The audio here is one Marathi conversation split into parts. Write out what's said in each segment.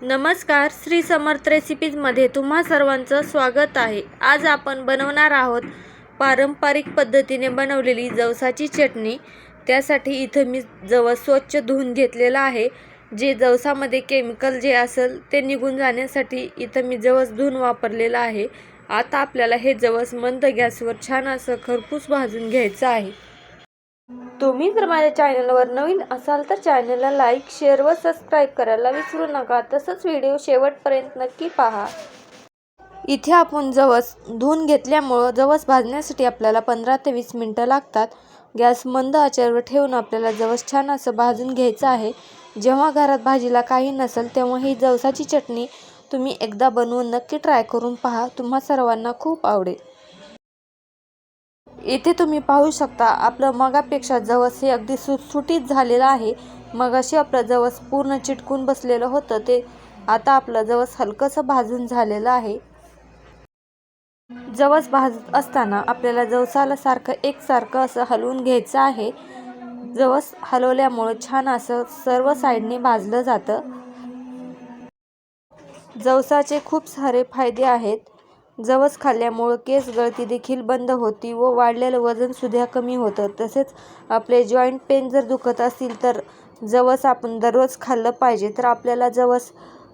नमस्कार श्री समर्थ रेसिपीजमध्ये तुम्हा सर्वांचं स्वागत आहे. आज आपण बनवणार आहोत पारंपरिक पद्धतीने बनवलेली जवसाची चटणी. त्यासाठी इथं मी जवस स्वच्छ धुवून घेतलेलं आहे. जे जवसामध्ये केमिकल जे असेल ते निघून जाण्यासाठी इथं मी जवस धुवून वापरलेलं आहे. आता आपल्याला हे जवस मंद गॅसवर छान असं खरपूस भाजून घ्यायचं आहे. तुम्ही जर माझ्या चॅनलवर नवीन असाल तर चॅनलला लाईक शेअर व सबस्क्राईब करायला विसरू नका. तसंच व्हिडिओ शेवटपर्यंत नक्की पहा. इथे आपण जवस धुवून घेतल्यामुळं जवस भाजण्यासाठी आपल्याला पंधरा ते वीस मिनटं लागतात. गॅस मंद आचेवर ठेवून आपल्याला जवस छान असं भाजून घ्यायचं आहे. जेव्हा घरात भाजीला काही नसेल तेव्हा ही जवसाची चटणी तुम्ही एकदा बनवून नक्की ट्राय करून पहा. तुम्हा सर्वांना खूप आवडेल. इथे तुम्ही पाहू शकता आपलं मगापेक्षा जवस हे अगदी सुटसुटीत झालेलं आहे. मगाशी आपलं जवस पूर्ण चिटकून बसलेलं होतं ते आता आपलं जवस हलकंसं भाजून झालेलं आहे. जवस भाजत असताना आपल्याला जवसाला सारखं एकसारखं असं हलवून घ्यायचं आहे. जवस हलवल्यामुळं छान असं सर्व साईडने भाजलं जातं. जवसाचे खूप सारे फायदे आहेत. जवस खाल्ल्यामुळं केस गळती देखील बंद होती व वाढलेलं वजन सुद्धा कमी होतं. तसेच आपले जॉईंट पेन जर दुखत असतील तर जवस आपण दररोज खाल्लं पाहिजे. तर आपल्याला जवस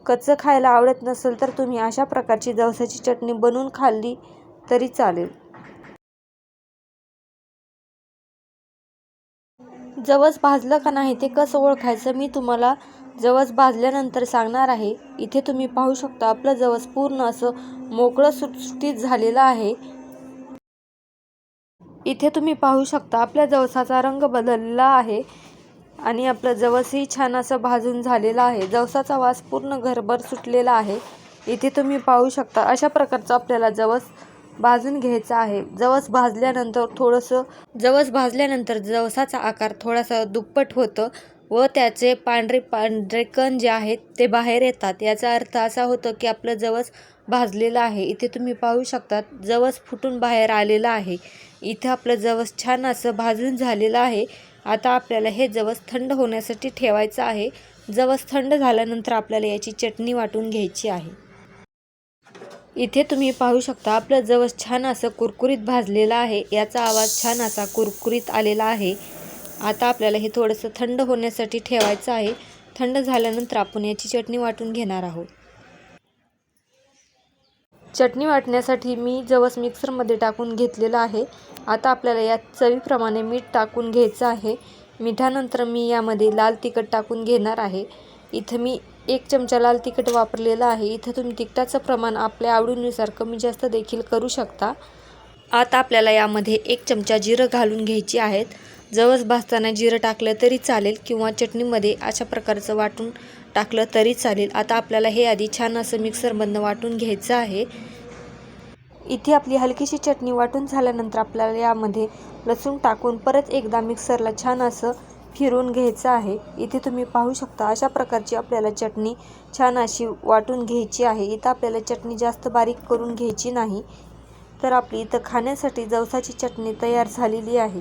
कच्चं खायला आवडत नसेल तर तुम्ही अशा प्रकारची जवसाची चटणी बनवून खाल्ली तरी चालेल. जवस भाजलं का नाही ते कसं ओळखायचं मी तुम्हाला जवस भाजल्यानंतर सांगणार आहे इथे तुम्ही पाहू शकता आपलं जवस पूर्ण असं मोकळं सुटसुटीत झालेलं आहे. इथे तुम्ही पाहू शकता आपल्या जवसाचा रंग बदललेला आहे आणि आपलं जवसही छान असं भाजून झालेलं आहे. जवसाचा वास पूर्ण घरभर सुटलेला आहे. इथे तुम्ही पाहू शकता अशा प्रकारचं आपल्याला जवस भाजून घ्यायचं आहे. जवस भाजल्यानंतर थोडंसं जवस भाजल्यानंतर जवसाचा आकार थोडासा दुप्पट होतं. व त्याचे पांढरे पांढरे कण जे आहेत ते बाहेर येतात. याचा अर्थ असा होतो की आपलं जवस भाजलेलं आहे. इथे तुम्ही पाहू शकतात जवस फुटून बाहेर आलेलं आहे. इथं आपलं जवस छान असं भाजून झालेलं आहे. आता आपल्याला हे जवस थंड होण्यासाठी ठेवायचं आहे. जवस थंड झाल्यानंतर आपल्याला याची चटणी वाटून घ्यायची आहे. इथे तुम्ही पाहू शकता आपलं जवस छान असं कुरकुरीत भाजलेलं आहे. याचा आवाज छान असा कुरकुरीत आलेला आहे. आता आपल्याला हे थोडंसं थंड होण्यासाठी ठेवायचं आहे. थंड झाल्यानंतर आपण याची चटणी वाटून घेणार आहोत. चटणी वाटण्यासाठी मी जवस मिक्सरमध्ये टाकून घेतलेलं आहे. आता आपल्याला यात चवीप्रमाणे मीठ टाकून घ्यायचं आहे. मिठानंतर मी यामध्ये लाल तिखट टाकून घेणार आहे. इथं मी एक चमचा लाल तिखट वापरलेलं आहे. इथं तुम्ही तिखटाचं प्रमाण आपल्या आवडीनुसार कमी जास्त देखील करू शकता. आता आपल्याला यामध्ये एक चमचा जिरं घालून घ्यायची आहेत. जवस भाजताना जिरं टाकलं तरी चालेल किंवा चटणीमध्ये अशा प्रकारचं वाटून टाकलं तरी चालेल. आता आपल्याला हे आधी छान असं मिक्सरमधनं वाटून घ्यायचं आहे. इथे आपली हलकीशी चटणी वाटून झाल्यानंतर आपल्याला यामध्ये लसूण टाकून परत एकदा मिक्सरला छान असं फिरून घ्यायचं आहे. इथे तुम्ही पाहू शकता अशा प्रकारची आपल्याला चटणी छान अशी वाटून घ्यायची आहे. इथं आपल्याला चटणी जास्त बारीक करून घ्यायची नाही. तर आपली इथं खाण्यासाठी जवसाची चटणी तयार झालेली आहे.